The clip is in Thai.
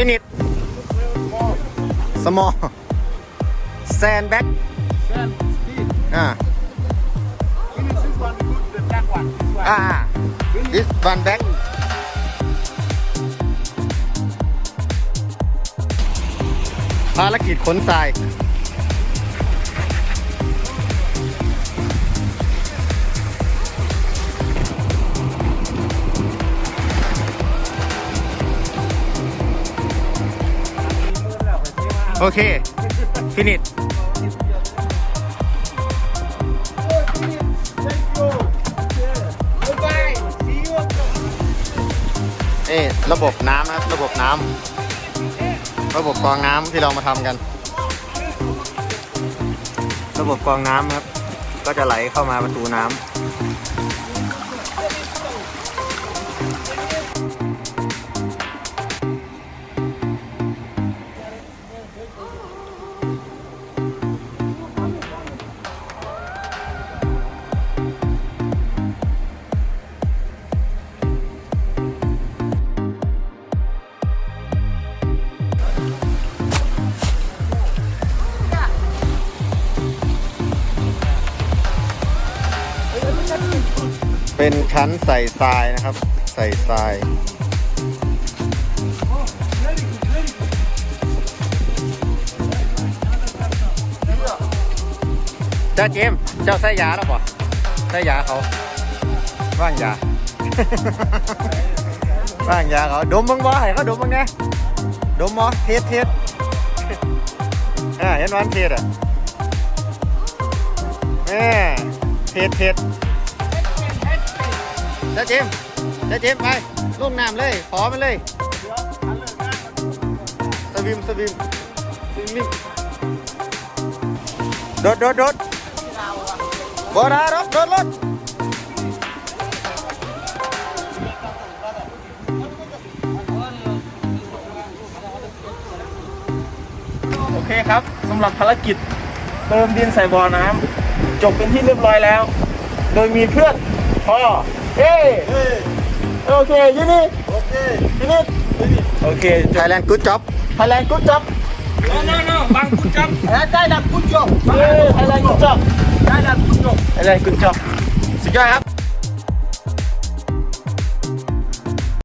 ฟินิชสมอลแซนแบ็กอ่า อ่า this one back ภารกิจขนทราย โอเค ฟินิช Goodbye. See you. นี่ระบบน้ำนะครับ ระบบน้ำ ระบบกรองน้ำที่เรามาทำกัน ระบบกรองน้ำครับ ก็จะไหลเข้ามาประตูน้ำ เป็นชั้นใส่ทรายนะครับ ใส่ทรายเจ้าเจมเจ้าใส่ยาแล้วป่ะใส่ยาเขาว่างยาว่างยาเขาดมบ้างบ่ให้เขาดมบ้างนะดมบ่เทสเทสอ่าเห็นวันเทสอะแม่เทสเทส เจ้าเจมส์เจ้าเจมส์ไปลงน้ำเลยขอมันเลยสวิมสวิมสวิมโดดโดดโดดบอดารถโดดรถโอเคครับสำหรับภารกิจเติมดินใส่บ่อน้ำจบเป็นที่เรียบร้อยแล้ว โดยมีเพื่อนพ่อ เฮ้โอเคยินดีโอเคยินดีโอเค ไทยแลนด์กู๊ดจ็อบ ไทยแลนด์กุ๊ดจับ No, no, no, Bang good job. ได้ดับกุ๊ดจับเฮ้ไทยแลนด์กุ๊ดจับได้ดับกุ๊ดจับไทยแลนด์กุ๊ดจับ สุดยอดครับ